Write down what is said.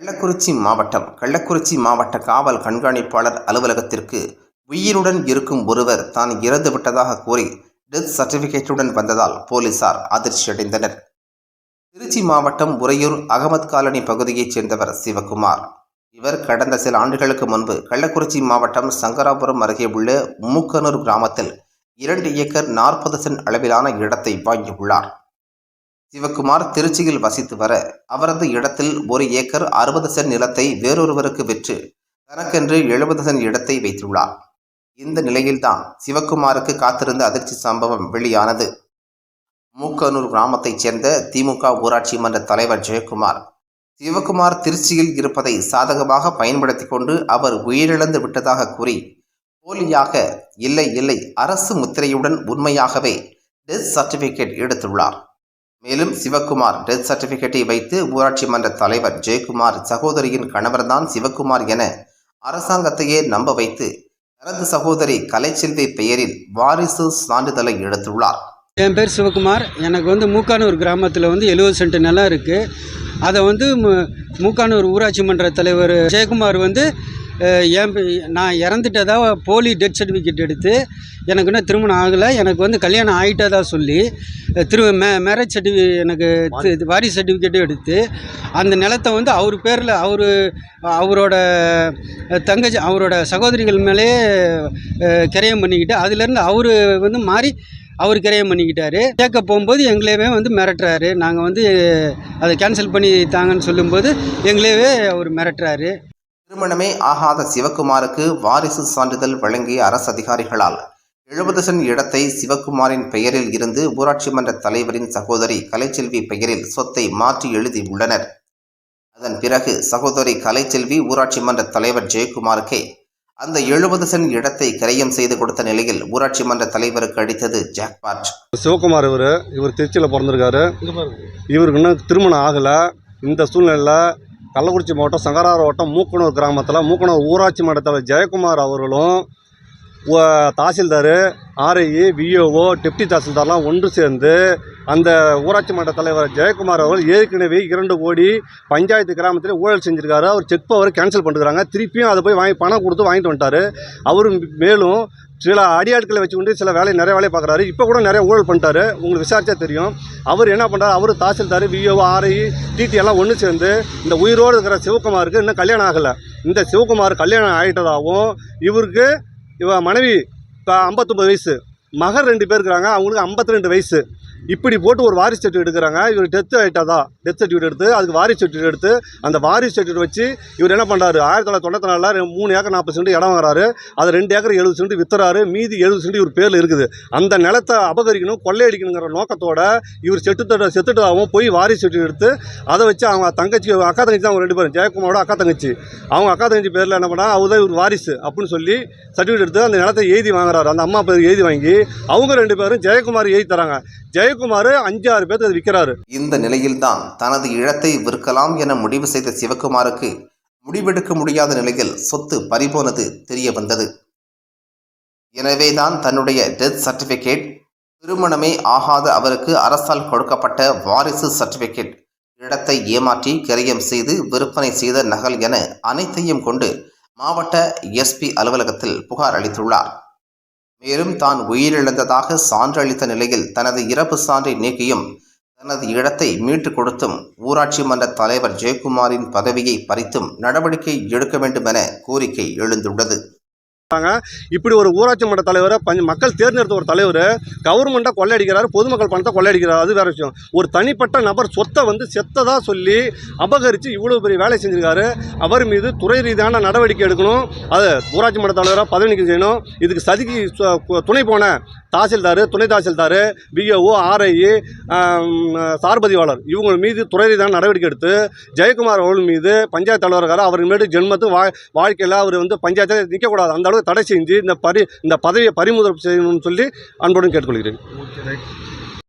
கள்ளக்குறிச்சி மாவட்டம் கள்ளக்குறிச்சி மாவட்ட காவல் கண்காணிப்பாளர் அலுவலகத்திற்கு உயிருடன் இருக்கும் ஒருவர் தான் இறந்து விட்டதாக கூறி டெத் சர்டிபிகேட்டுடன் வந்ததால் போலீசார் அதிர்ச்சியடைந்தனர். திருச்சி மாவட்டம் உறையூர் அகமத் காலனி பகுதியைச் சேர்ந்தவர் சிவகுமார். இவர் கடந்த சில ஆண்டுகளுக்கு முன்பு கள்ளக்குறிச்சி மாவட்டம் சங்கராபுரம் அருகே உள்ள மூக்கனூர் கிராமத்தில் இரண்டு ஏக்கர் நாற்பது சென்ட் அளவிலான இடத்தை வாங்கியுள்ளார். சிவகுமார் திருச்சியில் வசித்து வர அவரது இடத்தில் ஒரு ஏக்கர் அறுபது சென்ட் நிலத்தை வேறொருவருக்கு விற்று தனக்கென்று எழுபது சென்ட் இடத்தை வைத்துள்ளார். இந்த நிலையில்தான் சிவகுமாருக்கு காத்திருந்த அதிர்ச்சி சம்பவம் வெளியானது. மூக்கனூர் கிராமத்தைச் சேர்ந்த திமுக ஊராட்சி மன்ற தலைவர் ஜெயக்குமார் சிவகுமார் திருச்சியில் இருப்பதை சாதகமாக பயன்படுத்தி கொண்டு அவர் உயிரிழந்து விட்டதாக கூறி போலியாக இல்லை இல்லை அரசு முத்திரையுடன் உண்மையாகவே டெத் சர்டிபிகேட் எடுத்துள்ளார். மேலும் சிவகுமார் டெத் சர்டிபிகேட்டை வைத்து ஊராட்சி மன்ற தலைவர் ஜெயக்குமார் சகோதரியின் கணவர்தான் சிவகுமார் என அரசாங்கத்தையே நம்ப வைத்து தனது சகோதரி கலைச்செல்வி பெயரில் வாரிசு சான்றிதழை எடுத்துள்ளார். என் பேர் சிவகுமார். எனக்கு வந்து மூக்கானூர் கிராமத்தில் வந்து எழுபது சென்ட் நிலம் இருக்குது அதை வந்து மு- மூக்கானூர் ஊராட்சி மன்ற தலைவர் ஜெயக்குமார் வந்து என் நான் இறந்துட்டதா போலி டெத் சர்டிஃபிகேட் எடுத்து எனக்கு இன்னும் திருமணம் ஆகலை. எனக்கு வந்து கல்யாணம் ஆகிட்டதா சொல்லி திரு மே மேரேஜ் சர்டிஃபி எனக்கு வாரி சர்டிஃபிகேட்டும் எடுத்து அந்த நிலத்தை வந்து அவர் பேரில் அவர் அவரோட தங்கச்சி அவரோட சகோதரிகள் மேலேயே கிரையம் கிரயம் பண்ணிக்கிட்டு அதுலேருந்து அவர் வந்து மாறி அவர் கிரயம் பண்ணிக்கிட்டாரு. கேட்க போகும்போது எங்களையவே வந்து மிரட்டுறாரு. நாங்கள் வந்து அதை கேன்சல் பண்ணி தாங்கன்னு சொல்லும்போது எங்களையவே அவர் மிரட்டுறாரு. திருமணமே ஆகாத சிவகுமாருக்கு வாரிசு சான்றிதழ் வழங்கிய அரசு அதிகாரிகளால் எழுபது சென் இடத்தை சிவகுமாரின் பெயரில் இருந்து ஊராட்சி மன்ற தலைவரின் சகோதரி கலைச்செல்வி பெயரில் சொத்தை மாற்றி எழுதியுள்ளனர் அதன் பிறகு சகோதரி கலைச்செல்வி ஊராட்சி மன்ற தலைவர் ஜெயக்குமாருக்கே அந்த எழுபது சென் இடத்தை கிரயம் செய்து கொடுத்த நிலையில் ஊராட்சி மன்ற தலைவருக்கு அடித்தது ஜாக்பாட். சிவகுமார் இவர் இவர் திருச்சியில் பிறந்திருக்காரு. இவருக்கு இன்னும் திருமணம் ஆகலை. இந்த சூழ்நிலையில் கள்ளக்குறிச்சி மாவட்டம் சங்கரார வட்டம் மூக்கனூர் கிராமத்தில் மூக்கனூர் ஊராட்சி மன்றத்தில் ஜெயக்குமார் அவர்களும் தாசில்தார் ஆர்ஐ விஓஓ டெப்டி தாசில்தார்லாம் ஒன்று சேர்ந்து அந்த ஊராட்சி மன்ற தலைவர் ஜெயக்குமார் அவர்கள் ஏற்கனவே இரண்டு கோடி பஞ்சாயத்து கிராமத்தில் ஊழல் செஞ்சிருக்காரு. அவர் செக் பவர் கேன்சல் பண்ணுறாங்க திருப்பியும் அதை போய் வாங்கி பணம் கொடுத்து வாங்கிட்டு வந்துட்டார். அவரும் மேலும் சில அடியாட்களை வச்சுக்கொண்டு சில வேலை நிறைய வேலையை பார்க்குறாரு. இப்போ கூட நிறைய ஊழல் பண்ணிட்டாரு. உங்களுக்கு விசாரிச்சா தெரியும். அவர் என்ன பண்ணுறாரு அவர் தாசில்தார் விஓ ஆர்ஐ டிடி எல்லாம் ஒன்று சேர்ந்து இந்த உயிரோடு இருக்கிற சிவகுமாருக்கு இன்னும் கல்யாணம் ஆகலை. இந்த சிவகுமார் கல்யாணம் ஆகிட்டதாகவும் இவருக்கு இவ மனைவி இப்போ ஐம்பத்தொம்பது வயசு. மகர் ரெண்டு பேர் இருக்கிறாங்க. அவங்களுக்கு 52 ரெண்டு வயசு. இப்படி போட்டு ஒரு வாரிசு சர்டிஃபிகேட் எடுக்கிறாங்க. இவர் டெத் ஆகிட்டதா டெத் சர்டிஃபிகேட் எடுத்து அதுக்கு வாரிசு சர்டிஃபிகேட் எடுத்து அந்த வாரிசு சர்டிஃபிகேட் வச்சு இவர் என்ன பண்ணுறாரு ஆயிரத்தி தொள்ளாயிரத்தி தொண்ணூற்றி நாலில் மூணு ஏக்கர் நாற்பது சென்ட் இடம் வாங்குறாரு. அதை ரெண்டு ஏக்கர் எழுபது சென்ட் வித்துறாரு. மீதி எழுபது சென்ட் இவர் பேரில் இருக்குது. அந்த நிலத்தை அபகரிக்கணும் கொள்ளையடிக்கணுங்கிற நோக்கத்தோட இவர் செத்துட்ட செத்துட்டதாகவும் போய் வாரிசு சர்டிஃபிகேட் எடுத்து அதை வச்சு அவங்க தங்கச்சி அக்கா தங்கச்சி தான் அவங்க ரெண்டு பேரும். ஜெயக்குமாரோட அக்கா தங்கச்சி. அவங்க அக்கா தங்கச்சி பேரில் என்ன பண்ணா அவர் தான் இவர் வாரிசு அப்படின்னு சொல்லி சர்டிஃபிகேட் எடுத்து அந்த நிலத்தை எழுதி வாங்குறாரு. அந்த அம்மா பேர் எழுதி வாங்கி அவங்க ரெண்டு பேரும் ஜெயக்குமார் எழுதி தராங்க. ஜெய அஞ்சு ஆறு பேருக்கு விற்கிறாரு இந்த நிலையில்தான் தனது இழத்தை விற்கலாம் என முடிவு செய்த சிவகுமாருக்கு முடிவெடுக்க முடியாத நிலையில் சொத்து பறிபோனது தெரிய வந்தது. எனவேதான் தன்னுடைய டெத் சர்டிபிகேட் திருமணமே ஆகாத அவருக்கு அரசால் கொடுக்கப்பட்ட வாரிசு சர்டிபிகேட் இடத்தை ஏமாற்றி கிரயம் செய்து விற்பனை செய்த நகல் என அனைத்தையும் கொண்டு மாவட்ட எஸ்பி அலுவலகத்தில் புகார் அளித்துள்ளார். மேலும் தான் உயிரிழந்ததாக சான்று அளித்த நிலையில் தனது இறப்பு சான்றை நீக்கியும் தனது இடத்தை மீட்டுக் கொடுத்தும் ஊராட்சி மன்ற தலைவர் ஜெயக்குமாரின் பதவியை பறித்தும் நடவடிக்கை எடுக்க வேண்டும் என கோரிக்கை எழுந்துள்ளது. இப்படி ஒரு ஊராட்சி மன்ற தலைவரை பஞ்ச மக்கள் தேர்ந்தெடுத்த ஒரு தலைவர் கவர்மெண்ட்டை கொள்ளையடிக்கிறாரு பொதுமக்கள் பணத்தை கொள்ளையடிக்கிறார். அது வேற விஷயம். ஒரு தனிப்பட்ட நபர் சொத்தை வந்து செத்ததாக சொல்லி அபகரித்து இவ்வளோ பெரிய வேலை செஞ்சிருக்காரு. அவர் மீது துறை ரீதியான நடவடிக்கை எடுக்கணும். அது ஊராட்சி மன்ற தலைவராக பதவி நீக்கம் செய்யணும். இதுக்கு சதிக்கு துணை போன தாசில்தார் துணை தாசில்தார் பிஓஓ ஆர்ஐஇ சார்பதிவாளர் இவங்க மீது துறை ரீதியான நடவடிக்கை எடுத்து ஜெயக்குமார் அவர்கள் மீது பஞ்சாயத்து தலைவர்கார அவர் மீது ஜென்மத்து வா வாழ்க்கையில் அவர் வந்து பஞ்சாயத்தில் நிற்கக்கூடாது அந்த தடை செஞ்சு இந்த பரி இந்த பதவியை பறிமுதல் செய்யணும்னு சொல்லி அன்புடன் கேட்டுக்கொள்கிறேன்.